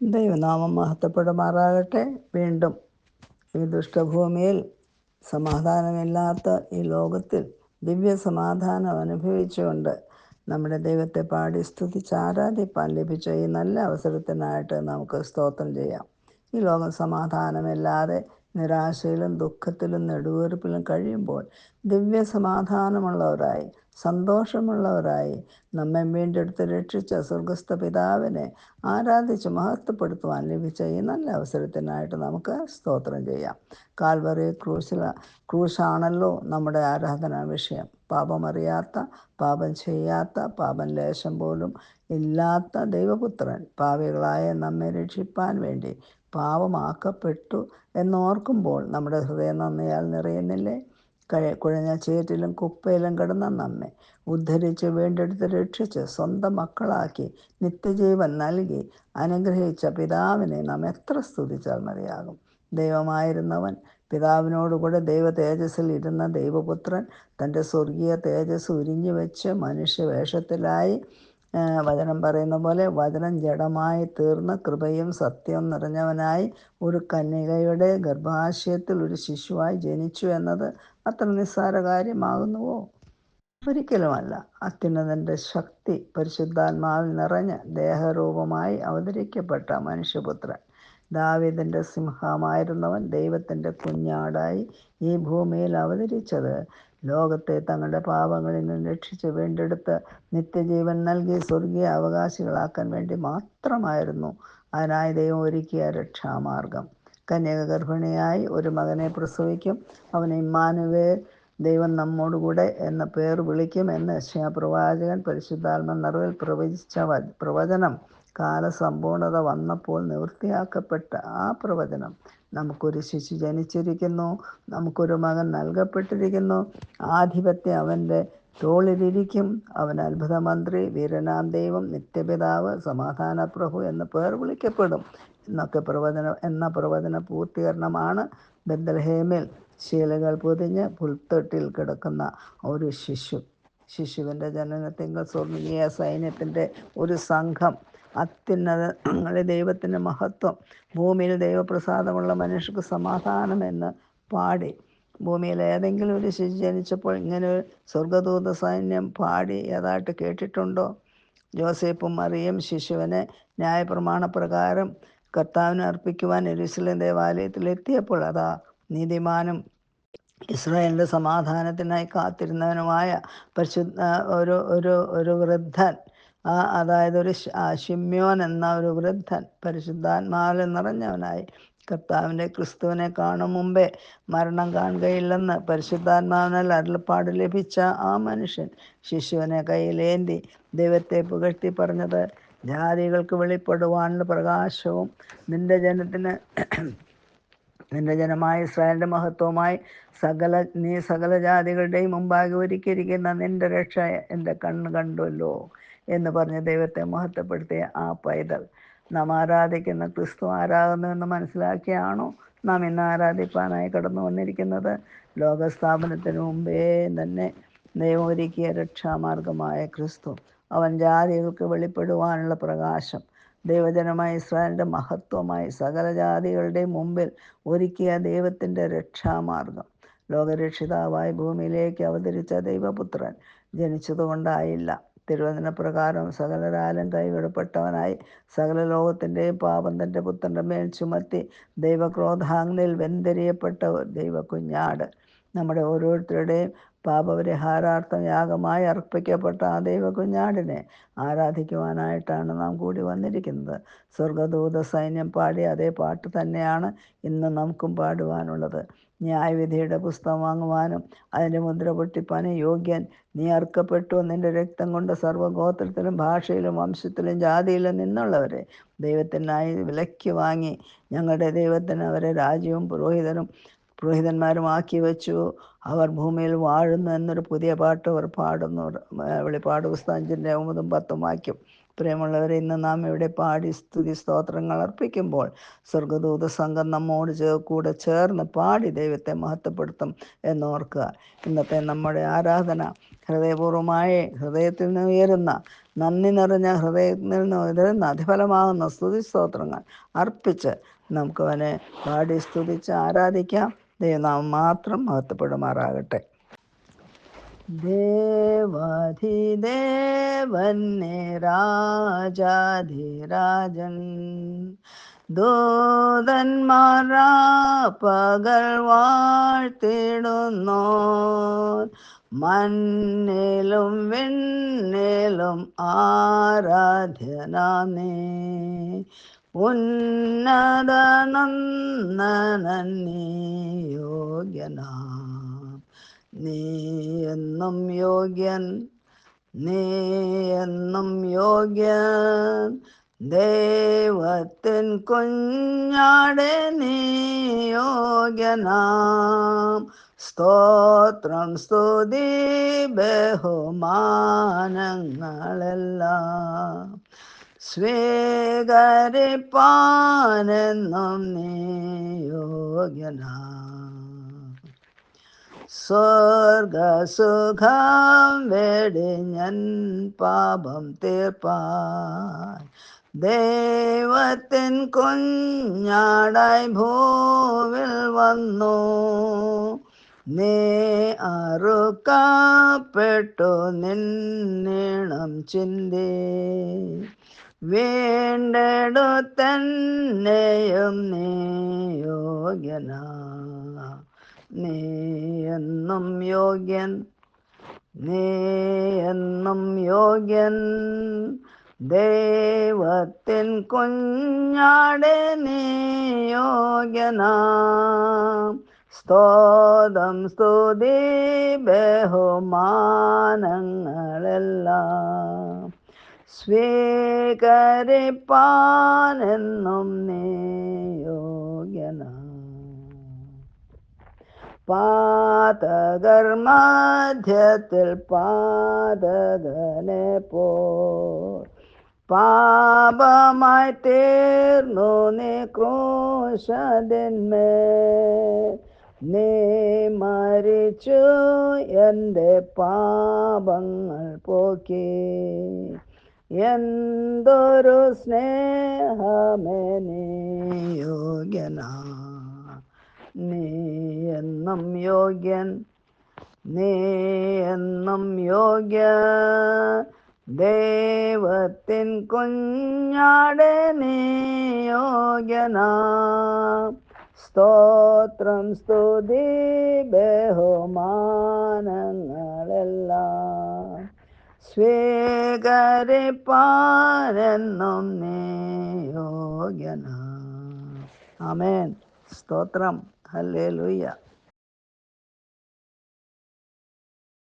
ദൈവനാമം മഹത്വപ്പെടുമാറാകട്ടെ. വീണ്ടും ഈ ദുഷ്ടഭൂമിയിൽ സമാധാനമില്ലാത്ത ഈ ലോകത്തിൽ ദിവ്യ സമാധാനം അനുഭവിച്ചുകൊണ്ട് നമ്മുടെ ദൈവത്തെ പാടി സ്തുതിച്ച് ആരാധിപ്പാൻ ലഭിച്ച ഈ നല്ല അവസരത്തിനായിട്ട് നമുക്ക് സ്തോത്രം ചെയ്യാം. ഈ ലോകം സമാധാനമില്ലാതെ നിരാശയിലും ദുഃഖത്തിലും നെടുവീർപ്പിലും കഴിയുമ്പോൾ ദിവ്യ സമാധാനമുള്ളവരായി സന്തോഷമുള്ളവരായി നമ്മെ വീണ്ടെടുത്ത് രക്ഷിച്ച സ്വർഗസ്ഥ പിതാവിനെ ആരാധിച്ച് മഹത്വപ്പെടുത്തുവാൻ ലഭിച്ച ഈ നല്ല അവസരത്തിനായിട്ട് നമുക്ക് സ്തോത്രം ചെയ്യാം. കാൽവറി ക്രൂശില ക്രൂശാണല്ലോ നമ്മുടെ ആരാധനാ വിഷയം. പാപമറിയാത്ത പാപം ചെയ്യാത്ത പാപം ലേശം പോലും ഇല്ലാത്ത ദൈവപുത്രൻ പാവികളായ നമ്മെ രക്ഷിപ്പാൻ വേണ്ടി പാപമാക്കപ്പെട്ടു എന്നോർക്കുമ്പോൾ നമ്മുടെ ഹൃദയം നന്ദിയാൽ നിറയുന്നില്ലേ? കുഴഞ്ഞ ചേറ്റിലും കുപ്പയിലും കിടന്ന നമ്മെ ഉദ്ധരിച്ച് വീണ്ടെടുത്ത് രക്ഷിച്ച് സ്വന്തം മക്കളാക്കി നിത്യജീവൻ നൽകി അനുഗ്രഹിച്ച പിതാവിനെ നാം എത്ര സ്തുതിച്ചാൽ മതിയാകും. ദൈവമായിരുന്നവൻ പിതാവിനോടുകൂടെ ദൈവ തേജസ്സിൽ ഇരുന്ന ദൈവപുത്രൻ തന്റെ സ്വർഗീയ തേജസ് ഉരിഞ്ഞു വെച്ച് മനുഷ്യവേഷത്തിലായി വചനം പറയുന്ന പോലെ വചനം ജഡമായി തീർന്ന് കൃപയും സത്യവും നിറഞ്ഞവനായി ഒരു കന്യകയുടെ ഗർഭാശയത്തിൽ ഒരു ശിശുവായി ജനിച്ചു എന്നത് അത്ര നിസ്സാര കാര്യമാകുന്നുവോ? ഒരിക്കലുമല്ല. അത്യുന്നതന്റെ ശക്തി പരിശുദ്ധാത്മാവിൽ നിറഞ്ഞ് ദേഹരൂപമായി അവതരിക്കപ്പെട്ട മനുഷ്യപുത്രൻ. ദാവിദിന്റെ സിംഹമായിരുന്നവൻ ദൈവത്തിന്റെ കുഞ്ഞാടായി ഈ ഭൂമിയിൽ അവതരിച്ചത്. ലോകത്തെ തങ്ങളുടെ പാപങ്ങളിൽ നിന്ന് രക്ഷിച്ച് വീണ്ടെടുത്ത് നിത്യജീവൻ നൽകി സ്വർഗീയ അവകാശികളാക്കാൻ വേണ്ടി മാത്രമായിരുന്നു അതിനായി ദൈവം ഒരുക്കിയ രക്ഷാമാർഗം. കന്യക ഗർഭിണിയായി ഒരു മകനെ പ്രസവിക്കും. അവനെ ഇമ്മാനുവേ ദൈവം നമ്മോടുകൂടെ എന്ന പേർ വിളിക്കും എന്ന് പ്രവാചകൻ പരിശുദ്ധാത്മ നിറവിൽ പ്രവചിച്ച പ്രവചനം. കാലസമ്പൂർണത വന്നപ്പോൾ നിവൃത്തിയാക്കപ്പെട്ട ആ പ്രവചനം നമുക്കൊരു ശിശു ജനിച്ചിരിക്കുന്നു നമുക്കൊരു മകൻ നൽകപ്പെട്ടിരിക്കുന്നു. ആധിപത്യം അവന്റെ തോളിലിരിക്കും. അവൻ അത്ഭുത മന്ത്രി വീരനാം ദൈവം നിത്യപിതാവ് സമാധാന പ്രഭു എന്ന് പേർ വിളിക്കപ്പെടും. എന്നൊക്കെ പ്രവചനം എന്ന പ്രവചന പൂർത്തീകരണമാണ് ബദ്രഹേമിൽ ശീലകൾ പൊതിഞ്ഞ് പുൽത്തൊട്ടിൽ കിടക്കുന്ന ഒരു ശിശു. ശിശുവിന്റെ ജനനത്തിങ്കൾ സ്വർഗീയ സൈന്യത്തിന്റെ ഒരു സംഘം. അത്യുന്നതങ്ങളിൽ ദൈവത്തിന്റെ മഹത്വം. ഭൂമിയിൽ ദൈവപ്രസാദമുള്ള മനുഷ്യർക്ക് സമാധാനമെന്ന് പാടി. ഭൂമിയിൽ ഏതെങ്കിലും ഒരു ശിശു ജനിച്ചപ്പോൾ ഇങ്ങനെ ഒരു സ്വർഗദൂത സൈന്യം പാടി ഏതായിട്ട് കേട്ടിട്ടുണ്ടോ? ജോസേപ്പും മറിയും ശിശുവിനെ ന്യായപ്രമാണപ്രകാരം കർത്താവിന് അർപ്പിക്കുവാൻ എരുസലേം ദേവാലയത്തിൽ എത്തിയപ്പോൾ അതാ നീതിമാനും ഇസ്രായേലിന്റെ സമാധാനത്തിനായി കാത്തിരുന്നവനുമായ പരിശുദ്ധ ഒരു ഒരു ഒരു വൃദ്ധൻ അതായത് ഒരു ഷിമ്യോൻ എന്ന ഒരു വൃദ്ധൻ പരിശുദ്ധാത്മാവിൽ നിറഞ്ഞവനായി കർത്താവിന്റെ ക്രിസ്തുവിനെ കാണും മുമ്പേ മരണം കാണുകയില്ലെന്ന് പരിശുദ്ധാത്മാവിനാൽ അരുളപ്പാട് ലഭിച്ച ആ മനുഷ്യൻ ശിശുവിനെ കയ്യിലേന്തി ദൈവത്തെ പുകഴ്ത്തി പറഞ്ഞത് ജാതികൾക്ക് വെളിപ്പെടുവാനുള്ള പ്രകാശവും നിന്റെ ജനത്തിന് നിന്റെ ജനമായ ഇസ്രായേലിന്റെ മഹത്വമായി സകല നീ സകല ജാതികളുടെയും മുമ്പാകെ ഒരുക്കിയിരിക്കുന്ന നിന്റെ രക്ഷ എന്റെ കണ്ണ് കണ്ടുവല്ലോ എന്ന് പറഞ്ഞ് ദൈവത്തെ മഹത്വപ്പെടുത്തിയ ആ പൈതൽ. നാം ആരാധിക്കുന്ന ക്രിസ്തു ആരാകുന്നുവെന്ന് മനസ്സിലാക്കിയാണോ നാം ഇന്ന് ആരാധിപ്പാനായി കടന്നു വന്നിരിക്കുന്നത്? ലോകസ്ഥാപനത്തിന് മുമ്പേ തന്നെ ദൈവം ഒരുക്കിയ രക്ഷാമാർഗമായ ക്രിസ്തു. അവൻ ജാതികൾക്ക് വെളിപ്പെടുവാനുള്ള പ്രകാശം. ദൈവജനമായ ഇസ്രായേലിന്റെ മഹത്വമായി സകല ജാതികളുടെ മുമ്പിൽ ഒരുക്കിയ ദൈവത്തിന്റെ രക്ഷാമാർഗം. ലോകരക്ഷിതാവായി ഭൂമിയിലേക്ക് അവതരിച്ച ദൈവപുത്രൻ ജനിച്ചതുകൊണ്ടായില്ല. തിരുവചന പ്രകാരം സകലരാലും കൈവിടപ്പെട്ടവനായി സകല ലോകത്തിന്റെയും പാപം തന്റെ പുത്രന്റെ മേൽ ചുമത്തി ദൈവക്രോധാഗ്നിൽ ദൈവ കുഞ്ഞാട് നമ്മുടെ ഓരോരുത്തരുടെയും പാപപരിഹാരാർത്ഥം യാഗമായി അർപ്പിക്കപ്പെട്ട ആ ദൈവ കുഞ്ഞാടിനെ ആരാധിക്കുവാനായിട്ടാണ് നാം കൂടി വന്നിരിക്കുന്നത്. സ്വർഗദൂത സൈന്യം പാടി അതേ പാട്ട് തന്നെയാണ് ഇന്ന് നമുക്കും പാടുവാനുള്ളത്. ന്യായവിധിയുടെ പുസ്തകം വാങ്ങുവാനും അതിന്റെ മുദ്ര പൊട്ടിപ്പാനും യോഗ്യൻ നീ അർക്കപ്പെട്ടു നിന്റെ രക്തം കൊണ്ട് സർവഗോത്രത്തിലും ഭാഷയിലും വംശത്തിലും ജാതിയിലും നിന്നുള്ളവരെ ദൈവത്തിനായി വിലയ്ക്ക് വാങ്ങി ഞങ്ങളുടെ ദൈവത്തിന് അവരെ രാജ്യവും പുരോഹിതനും പുരോഹിതന്മാരുമാക്കി വെച്ചു അവർ ഭൂമിയിൽ വാഴുന്നു എന്നൊരു പുതിയ പാട്ട് അവർ പാടുന്നു. വെളിപ്പാട് പുസ്തകഞ്ചിന്റെ ഒമ്പതും പത്തും വാക്യം. പ്രിയമുള്ളവരെ ഇന്ന് നാം ഇവിടെ പാടി സ്തുതി സ്തോത്രങ്ങൾ അർപ്പിക്കുമ്പോൾ സ്വർഗദൂത സംഘം നമ്മോട് കൂടെ ചേർന്ന് പാടി ദൈവത്തെ മഹത്വപ്പെടുത്തും എന്നോർക്കുക. ഇന്നത്തെ നമ്മുടെ ആരാധന ഹൃദയപൂർവമായ ഹൃദയത്തിൽ നിന്ന് ഉയരുന്ന നന്ദി നിറഞ്ഞ ഹൃദയത്തിൽ നിന്ന് ഉയരുന്ന അതിഫലമാകുന്ന സ്തുതി സ്തോത്രങ്ങൾ അർപ്പിച്ച് നമുക്ക് അവനെ പാടി സ്തുതിച്ച് ആരാധിക്കാം. ദൈവനാമം മാത്രം മഹത്വപ്പെടുമാറാകട്ടെ. ദേവാധിദേവന്നെ രാജാധിരാജൻ ദൂതന്മാരാ പകൽ വാഴ്ത്തിടുന്നോ മണ്ണിലും വിണ്ണിലും ആരാധ്യനാമേ ഉന്നത നന്ദനീ യോഗ്യനാ നീ എന്നും യോഗ്യൻ നീ എന്നും യോഗ്യൻ. ദൈവത്തിൻ കുഞ്ഞാടെ നീ യോഗ്യനാം. സ്തോത്രം സ്തുതി ബഹുമാനങ്ങളെല്ലാം. സ്വീകരിപ്പാനെന്നും നീ യോഗ്യനാ. സ്വർഗസുഖം വെടിഞ്ഞൻ പാപം തീർപ്പാൻ. ദൈവത്തിൻ കുഞ്ഞാടായി ഭൂവിൽ വന്നു. നീ നിന്നിണം ചിന്തി. വീണ്ടെടുത്തന്നെയും തന്നെയും യോഗ്യനാ. നീ എന്നും യോഗ്യൻ നീ എന്നും യോഗ്യൻ. ദൈവത്തിൻ കുഞ്ഞാടെ നീ യോഗ്യനാ. സ്തോതം സ്തുതി ബഹുമാനങ്ങളെല്ലാം. സ്വീകരിപ്പാനെന്നും നീ യോഗ്യനാ. പാതകർ മധ്യത്തിൽ പാതകനെ പോ പാപമായി തീർന്നു നീ ക്രോശതിന്മേ നീ മരിച്ചു എന്റെ പാപങ്ങൾ പോക്കി. എന്തൊരു സ്നേഹമേ നീ യോഗ്യനാ നീ എന്നും യോഗ്യൻ നീ എന്നും യോഗ്യ. ദൈവത്തിൻ കുഞ്ഞാടെ നീ യോഗ്യനാ. സ്തോത്രം സ്തുതി ബഹുമാനങ്ങളെല്ലാം. സ്വീകരിപ്പാനെന്നും നീ യോഗ്യനാ ആമേൻ സ്തോത്രം ഹല്ലേലൂയ